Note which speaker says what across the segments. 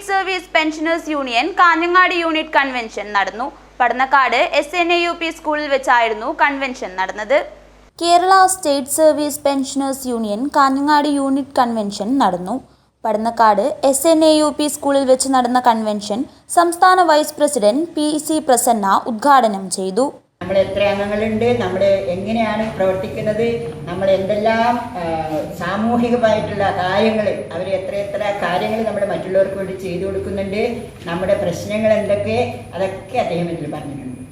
Speaker 1: State service pensioners union Kanhangad unit convention നടന്നു. Padannakkad S N A U P സ്കൂളിൽ വെച്ചായിരുന്നു convention നടന്നത്. Kerala state service pensioners union Kanhangad unit convention നടന്നു. Padannakkad S N A U P സ്കൂളിൽ വെച്ച് നടന്ന convention സംസ്ഥാന vice president P C Prasanna ഉദ്ഘാടനം ചെയ്തു.
Speaker 2: നമ്മൾ എത്ര അംഗങ്ങളുണ്ട് നമ്മൾ എങ്ങനെയാണ് പ്രവർത്തിക്കുന്നത് നമ്മൾ എന്തെല്ലാം സാമൂഹികമായിട്ടുള്ള കാര്യങ്ങൾ അവർ എത്ര എത്ര കാര്യങ്ങൾ നമ്മൾ മറ്റുള്ളവർക്ക് വേണ്ടി ചെയ്തു കൊടുക്കുന്നുണ്ട് നമ്മുടെ പ്രശ്നങ്ങൾ എന്തൊക്കെ അതൊക്കെ അദ്ദേഹം ഇതിൽ പറഞ്ഞിട്ടുണ്ട്.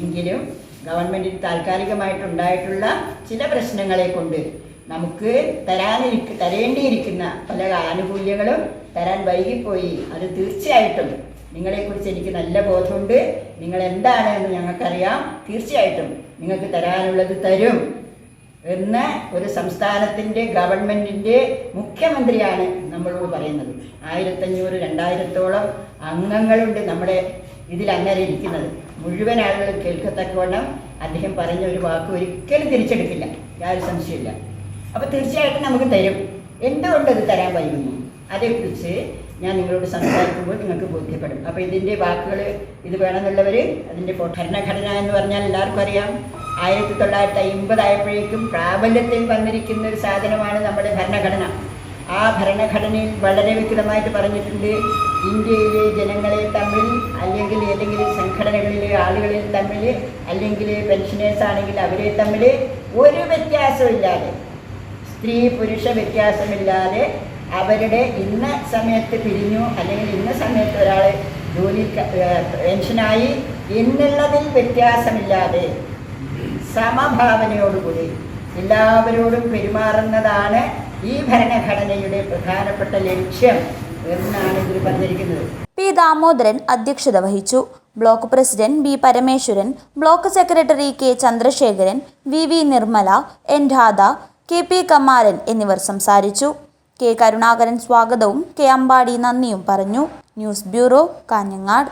Speaker 2: എങ്കിലും ഗവൺമെന്റിന് താൽക്കാലികമായിട്ടുണ്ടായിട്ടുള്ള ചില പ്രശ്നങ്ങളെ കൊണ്ട് നമുക്ക് തരാനിരിക്ക തരേണ്ടിയിരിക്കുന്ന പല ആനുകൂല്യങ്ങളും തരാൻ വൈകിപ്പോയി. അത് തീർച്ചയായിട്ടും നിങ്ങളെക്കുറിച്ച് എനിക്ക് നല്ല ബോധമുണ്ട്. നിങ്ങൾ എന്താണ് എന്ന് ഞങ്ങൾക്കറിയാം. തീർച്ചയായിട്ടും നിങ്ങൾക്ക് തരാനുള്ളത് തരും എന്ന് ഒരു സംസ്ഥാനത്തിന്റെ ഗവൺമെന്റിന്റെ മുഖ്യമന്ത്രിയാണ് നമ്മളോട് പറയുന്നത്. ആയിരത്തഞ്ഞൂറ് രണ്ടായിരത്തോളം അംഗങ്ങളുണ്ട് നമ്മുടെ ഇതിൽ അങ്ങനെ ഇരിക്കുന്നത്. മുഴുവൻ ആളുകളും കേൾക്കത്തക്കവണ്ണം അദ്ദേഹം പറഞ്ഞ ഒരു വാക്ക് ഒരിക്കലും തിരിച്ചെടുക്കില്ല. യാതൊരു സംശയമില്ല അപ്പോൾ തീർച്ചയായിട്ടും നമുക്ക് തരും. എന്തുകൊണ്ട് അത് തരാൻ വൈകുന്നു അതേക്കുറിച്ച് ഞാൻ നിങ്ങളോട് സംസാരിക്കുമ്പോൾ നിങ്ങൾക്ക് ബോധ്യപ്പെടും. അപ്പോൾ ഇതിന്റെ വാക്കുകൾ ഇത് വേണമെന്നുള്ളവർ അതിന്റെ ഭരണഘടന എന്ന് പറഞ്ഞാൽ എല്ലാവർക്കും അറിയാം. ആയിരത്തി തൊള്ളായിരത്തി അമ്പതായപ്പോഴേക്കും പ്രാബല്യത്തിൽ വന്നിരിക്കുന്ന ഒരു സാധനമാണ് നമ്മുടെ ഭരണഘടന. ആ ഭരണഘടനയിൽ വളരെ വ്യക്തമായിട്ട് പറഞ്ഞിട്ടുണ്ട് ഇന്ത്യയിലെ ജനങ്ങളെ തമ്മിൽ അല്ലെങ്കിൽ ഏതെങ്കിലും സംഘടനകളിലെ ആളുകളിൽ തമ്മിൽ അല്ലെങ്കിൽ പെൻഷനേഴ്സ് ആണെങ്കിൽ അവരെ തമ്മിൽ ഒരു വ്യത്യാസമില്ലാതെ സ്ത്രീ പുരുഷ വ്യത്യാസമില്ലാതെ അവരുടെ ഇന്ന സമയത്ത് പിരിഞ്ഞു അല്ലെങ്കിൽ ഇന്ന സമയത്ത് ഒരാൾ ജോലി പെൻഷനായി എന്നുള്ളതിൽ വ്യത്യാസമില്ലാതെ സമഭാവനയോടുകൂടി എല്ലാവരോടും പെരുമാറുന്നതാണ് ഈ ഭരണഘടനയുടെ പ്രധാനപ്പെട്ട ലക്ഷ്യം എന്നാണ് ഇതിൽ പറഞ്ഞിരിക്കുന്നത്.
Speaker 1: പി. ദാമോദരൻ അധ്യക്ഷത വഹിച്ചു. Block president B. Parameswaran block secretary K. Chandrasekharan V. V. Nirmala N. Radha K. P. Kamaran എന്നിവർ സംസാരിച്ചു. കെ കരുണാകരൻ സ്വാഗതവും കെ അമ്പാടി നന്ദിയും പറഞ്ഞു. News bureau Kanhangad.